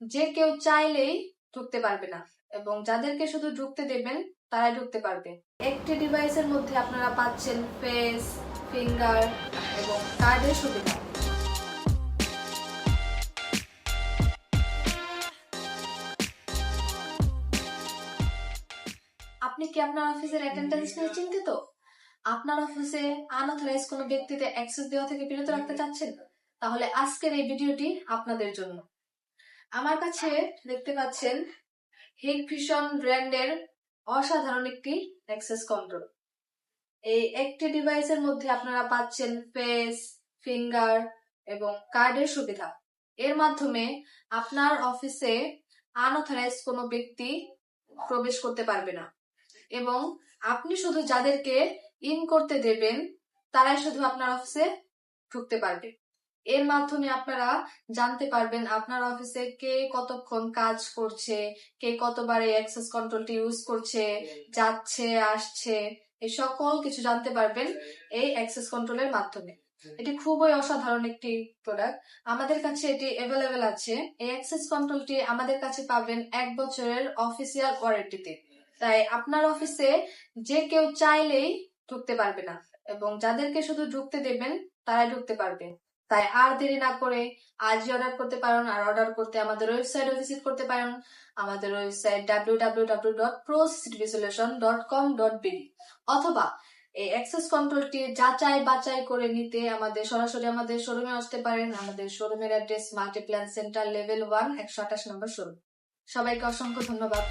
যে কেউ চাইলেই ঢুকতে পারবে না এবং যাদেরকে শুধু ঢুকতে দেবেন, তারাই ঢুকতে পারবে। একটি ডিভাইসের মধ্যে আপনারা পাচ্ছেন ফেস ফিঙ্গার এবং কার্ডের সুবিধা। আপনি কি আপনার অফিসের অ্যাটেন্ডেন্স নিয়ে চিন্তিত? আপনার অফিসে আনঅথরাইজ কোনো ব্যক্তিতে অ্যাক্সেস দেওয়া থেকে বিরত রাখতে চাচ্ছেন? তাহলে আজকের এই ভিডিওটি আপনাদের জন্য। আমার কাছে দেখতে পাচ্ছেন হিগ ভিশন ব্র্যান্ডের অসাধারণ একটি অ্যাক্সেস কন্ট্রোল এই একটি ডিভাইসের মধ্যে আপনারা পাচ্ছেন ফেস ফিঙ্গার এবং কার্ডের সুবিধা। এর মাধ্যমে আপনার অফিসে আনঅথরাইজ কোনো ব্যক্তি প্রবেশ করতে পারবে না। এবং আপনি শুধু যাদেরকে ইন করতে দেবেন, তারাই শুধু আপনার অফিসে ঢুকতে পারবে। এর মাধ্যমে আপনারা জানতে পারবেন আপনার অফিসে কে কতক্ষণ কাজ করছে, কে কতবার এই অ্যাক্সেস কন্ট্রোলটি ইউজ করছে, যাচ্ছে, আসছে, এই সকল কিছু জানতে পারবেন এই অ্যাক্সেস কন্ট্রোলের মাধ্যমে। এটি খুবই অসাধারণ একটি প্রোডাক্ট আমাদের কাছে এটি অ্যাভেলেবেল আছে। এই অ্যাক্সেস কন্ট্রোলটি আমাদের কাছে পাবেন এক বছরের অফিসিয়াল ওয়ারেন্টিতে তাই আপনার অফিসে যে কেউ চাইলেই ঢুকতে পারবে না এবং যাদেরকে শুধু ঢুকতে দেবেন, তারাই ঢুকতে পারবে। তাই আর দেরি না করে আজই অর্ডার করতে পারেন, আর অর্ডার করতে আমাদের ওয়েবসাইটে ভিজিট করতে পারেন। আমাদের website W W W dot dot com dot BD অথবা এই অ্যাক্সেস কন্ট্রোলটি যাচাই বাছাই করে নিতে আমাদের সরাসরি আমাদের শোরুমে আসতে পারেন। আমাদের শোরুমের address Multiplan centre level one একশো আঠাশ নম্বর শোরুম সবাইকে অসংখ্য ধন্যবাদ।